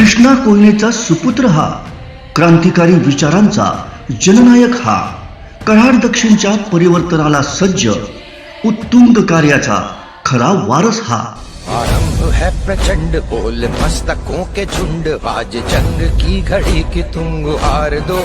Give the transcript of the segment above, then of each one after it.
कृष्णा कोयनेचा सुपुत्र हा क्रांतिकारी विचारांचा जननायक हा कराड दक्षिणच्या परिवर्तनाला सज्ज उत्तुंग कार्याचा खरा वारस हा. आरंभ है प्रचंड बोल मस्तकों के झुंड आज जंग की घड़ी की तुम गुहार दो।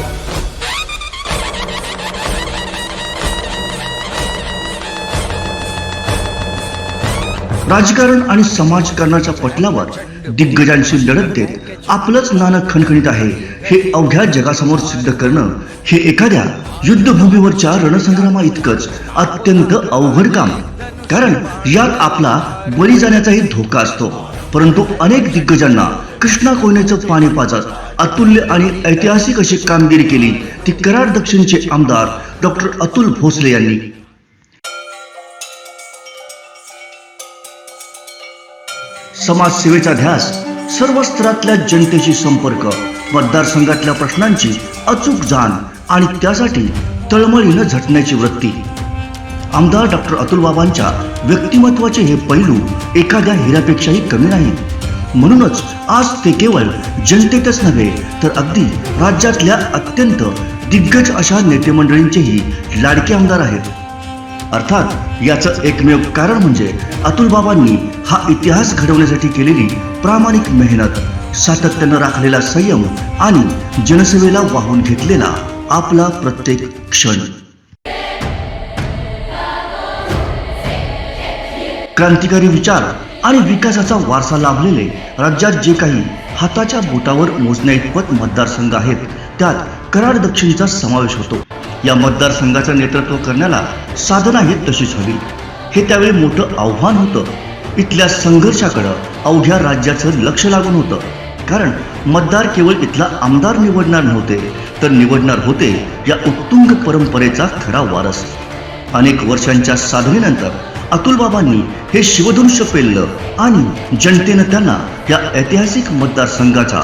राजकारण आणि समाजकारणाच्या पटलावर दिग्गजांशी लढत देत आपलंच नाणं खणखणीत आहे. हे अवघ्या जगासमोर सिद्ध करणं हे एखाद्या युद्धभूमीवरच्या रणसंग्रामा इतकंच अत्यंत अवघड काम. कारण यात आपला बळी जाण्याचाही धोका असतो. परंतु अनेक दिग्गजांना कृष्णा कोयनेचं पाणी पाजत अतुल्य आणि ऐतिहासिक अशी कामगिरी केली ती कराड दक्षिणचे आमदार डॉक्टर अतुल भोसले यांनी. समाजसेवेचा ध्यास सर्व स्तरातल्या जनतेशी संपर्क मतदारसंघातल्या प्रश्नांची अचूक जाण आणि त्यासाठी तळमळीनं झटण्याची वृत्ती. आमदार डॉक्टर अतुल बाबांच्या व्यक्तिमत्वाचे हे पैलू एखाद्या हिऱ्यापेक्षाही कमी नाही म्हणूनच आज ते केवळ जनतेतच नव्हे तर अगदी राज्यातल्या अत्यंत दिग्गज अशा नेतेमंडळींचेही लाडके आमदार आहेत. अर्थात याचं एकमेव कारण म्हणजे अतुल बाबांनी हा इतिहास घडवण्यासाठी केलेली प्रामाणिक मेहनत सातत्यानं राखलेला संयम आणि जनसेवेला वाहून घेतलेला आपला प्रत्येक क्षण. क्रांतिकारी विचार आणि विकासाचा वारसा लाभलेले राज्यात जे काही हाताच्या बोटावर मोजण्याइतपत मतदारसंघ आहेत त्यात कराड दक्षिणचा समावेश होतो. या मतदारसंघाचं नेतृत्व करण्याला साधना ही तशीच हवी. हे त्यावेळी मोठं आव्हान होतं. इथल्या संघर्षाकडं अवघ्या राज्याचं लक्ष लागून होतं. कारण मतदार केवळ इथला आमदार निवडणार नव्हते तर निवडणार होते या उत्तुंग परंपरेचा खरा वारस. अनेक वर्षांच्या साधनेनंतर अतुलबाबांनी हे शिवधनुष्य पेललं आणि जनतेनं त्यांना या ऐतिहासिक मतदारसंघाचा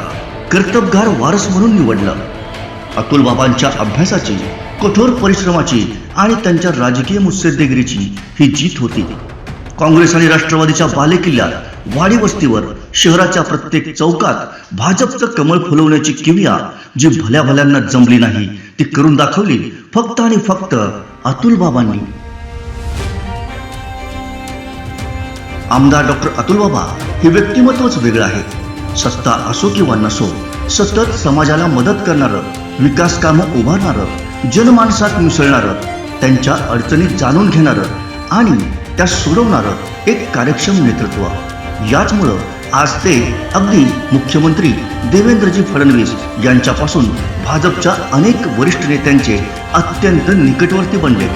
कर्तबगार वारस म्हणून निवडलं. अतुलबाबांच्या अभ्यासाची कठोर परिश्रमाची आणि त्यांच्या राजकीय मुत्सद्देगिरीची ही जीत होती. काँग्रेस आणि राष्ट्रवादीच्या बालेकिल्ल्यात वाडी वस्तीवर शहराच्या प्रत्येक चौकात भाजपचं कमळ फुलवण्याची किमया जी भल्या भल्यांना जमली नाही ती करून दाखवली फक्त आणि फक्त अतुल बाबांनी. आमदार डॉक्टर अतुल बाबा हे व्यक्तिमत्वच वेगळं आहे सत्ता असो किंवा नसो सतत समाजाला मदत करणारं विकास कामं उभारणारं जनमानसात मिसळणारं त्यांच्या अडचणी जाणून घेणारं आणि त्या सोडवणारं एक कार्यक्षम नेतृत्व. याचमुळं आज ते अगदी मुख्यमंत्री देवेंद्रजी फडणवीस यांच्यापासून भाजपच्या अनेक वरिष्ठ नेत्यांचे अत्यंत निकटवर्ती बनले.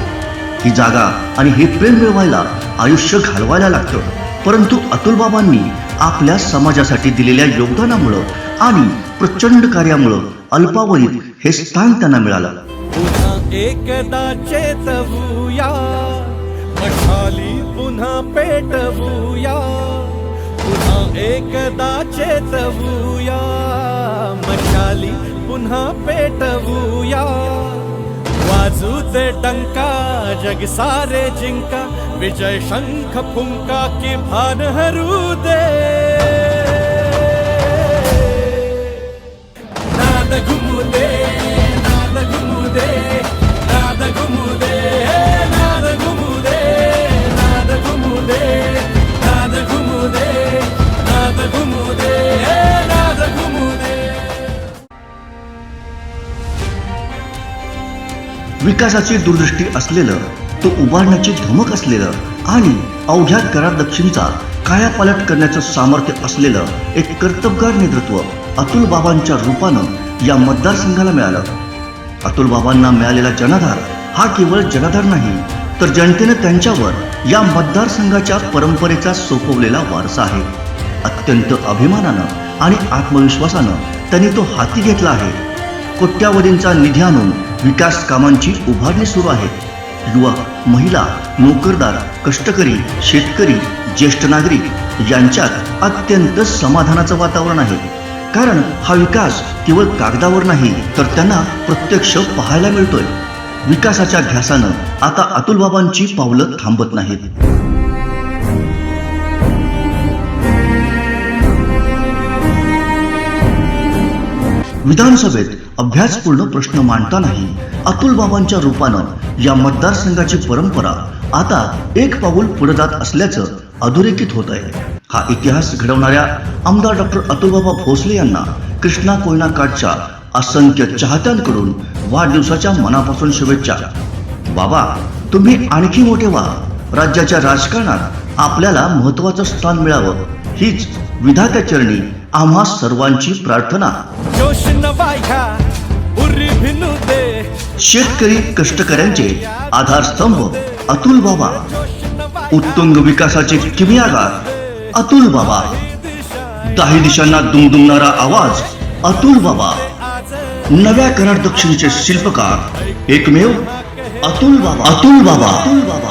ही जागा आणि हे प्रेम मिळवायला आयुष्य घालवायला लागतं. परंतु अतुलबाबांनी आपल्या समाजासाठी दिलेल्या योगदानामुळं आणि प्रचंड कार्यामुळं अल्पावधीत हे स्थान त्यांना मिळालं. खाली पुन्हा पेटवूया. पुन्हा एकदा चेतवूया. मशाली पुन्हा पेटवूया. वाजू दे डंका जग सारे जिंका. विजय शंख फुंका की भान हरू दे. नाद घुम विकासाची दूरदृष्टी असलेलं तो उभारण्याची धमक असलेलं आणि अवघ्या करार दक्षिणचा कायापालट करण्याचं सामर्थ्य असलेलं एक कर्तबगार नेतृत्व अतुल बाबांच्या रूपानं या मतदारसंघाला मिळालं. अतुल बाबांना मिळालेला जनाधार हा केवळ जनाधार नाही तर जनतेनं त्यांच्यावर या मतदारसंघाच्या परंपरेचा सोपवलेला वारसा आहे. अत्यंत अभिमानानं आणि आत्मविश्वासानं त्यांनी तो हाती घेतला आहे. कोट्यावधींचा निधी आणून विकास कामांची उभारणी सुरू आहे. युवक महिला नोकरदार कष्टकरी शेतकरी ज्येष्ठ नागरिक यांच्यात अत्यंत समाधानाचं वातावरण आहे. कारण हा विकास केवळ कागदावर नाही तर त्यांना प्रत्यक्ष पाहायला मिळतोय. विकासाच्या ध्यासानं आता अतुल बाबांची पावलं थांबत नाहीत. विधानसभेत अभ्यासपूर्ण प्रश्न मांडतानाही अतुल बाबांच्या रूपानं या मतदारसंघाची परंपरा आता एक पाऊल पुढे जात असल्याचं अधोरेखित होत आहे. हा इतिहास घडवणाऱ्या आमदार डॉक्टर अतुलबाबा भोसले यांना कृष्णा कोयना काठच्या असंख्य चाहत्यांकडून वाढदिवसाच्या मनापासून शुभेच्छा. बाबा तुम्ही आणखी मोठे व्हा. राज्याच्या राजकारणात आपल्याला महत्वाचं स्थान मिळावं. हीच विधात्या चरणी आम्हा सर्वांची प्रार्थना. शेतकरी कष्टकऱ्यांचे आधारस्तंभ अतुल बाबा। उत्तुंग विकासाचे किमयागार अतुल बाबा। दाही दिशांना दुमदुमणारा आवाज अतुल बाबा। नव्या कराड दक्षिणेचे शिल्पकार एकमेव अतुल बाबा अतुल बाबा। अतुल बाबा।